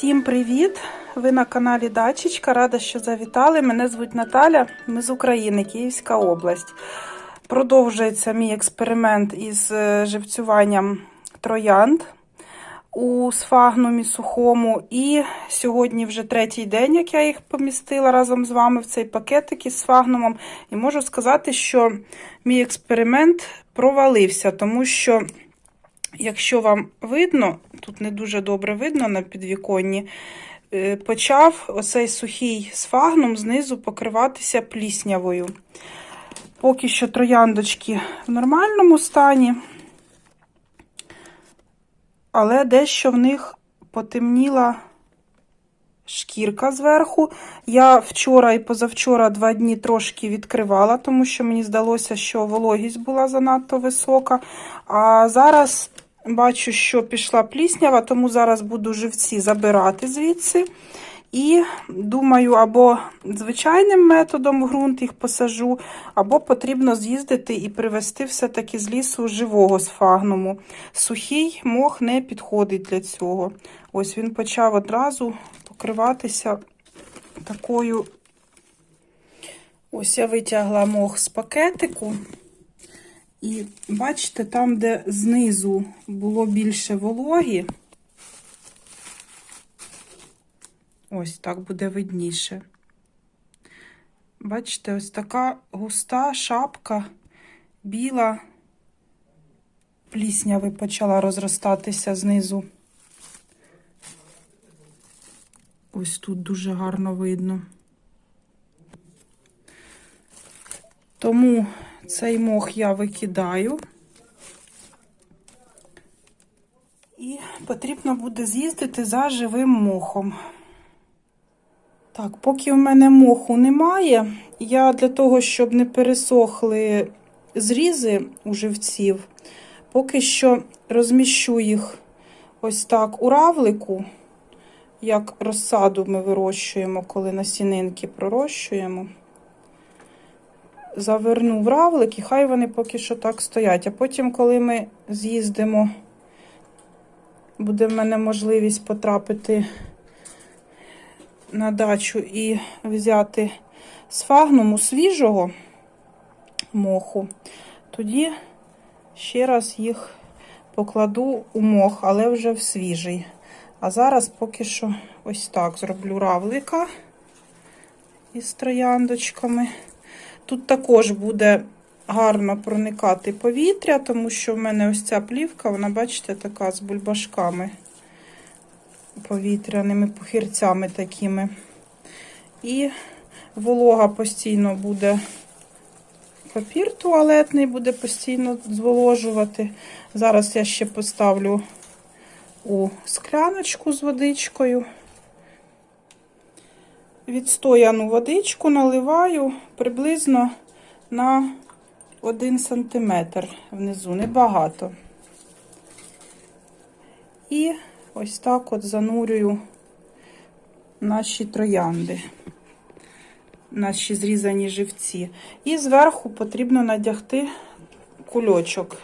Всім привіт! Ви на каналі Дачечка. Рада, що завітали. Мене звуть Наталя. Ми з України, Київська область. Продовжується мій експеримент із е, живцюванням троянд у сфагнумі сухому. І сьогодні вже третій день, як я їх помістила разом з вами в цей пакетик із сфагнумом. І можу сказати, що мій експеримент провалився, тому що. Якщо вам видно, тут не дуже добре видно на підвіконні, е, почав оцей сухий сфагнум знизу покриватися пліснявою. Поки що трояндочки в нормальному стані, але дещо в них потемніла шкірка зверху. Я вчора і позавчора два дні трошки відкривала, тому що мені здалося, що вологість була занадто висока. А зараз бачу, що пішла пліснява, тому зараз буду живці забирати звідси. І думаю, або звичайним методом ґрунт їх посажу, або потрібно з'їздити і привезти все-таки з лісу живого сфагнуму. Сухий мох не підходить для цього. Ось він почав одразу покриватися такою. Ось я витягла мох з пакетику. І бачите, там, де знизу було більше вологі, ось так буде видніше. Бачите, ось така густа шапка, біла, плісняви почала розростатися знизу. Ось тут дуже гарно видно. Тому цей мох я викидаю. І потрібно буде з'їздити за живим мохом. Так, поки в мене моху немає, я для того, щоб не пересохли зрізи у живців, поки що розміщу їх ось так у равлику, як розсаду ми вирощуємо, коли насінинки пророщуємо заверну в равлик і хай вони поки що так стоять. А потім, коли ми з'їздимо, буде в мене можливість потрапити на дачу і взяти з фагнуму свіжого моху, тоді ще раз їх покладу у мох, але вже в свіжий. А зараз поки що ось так зроблю равлика із трояндочками. Тут також буде гарно проникати повітря, тому що в мене ось ця плівка, вона, бачите, така з бульбашками повітряними похирцями такими. І волога постійно буде, папір туалетний буде постійно зволожувати. Зараз я ще поставлю у скляночку з водичкою. Відстояну водичку наливаю приблизно на 1 см внизу, небагато. І ось так от занурюю наші троянди, наші зрізані живці. І зверху потрібно надягти кульочок,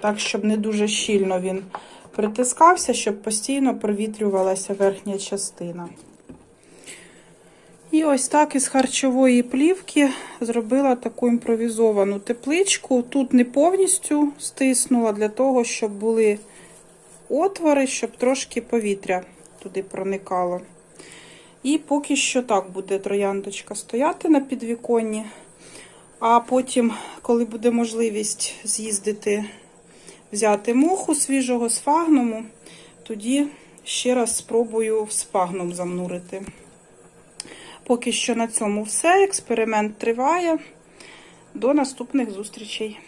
так, щоб не дуже щільно він притискався, щоб постійно провітрювалася верхня частина. І ось так із харчової плівки зробила таку імпровізовану тепличку. Тут не повністю стиснула для того, щоб були отвори, щоб трошки повітря туди проникало. І поки що так буде трояндочка стояти на підвіконні. А потім, коли буде можливість з'їздити, взяти моху свіжого з фагнуму, тоді ще раз спробую в спагном замнурити. Поки що на цьому все. Експеримент триває. До наступних зустрічей.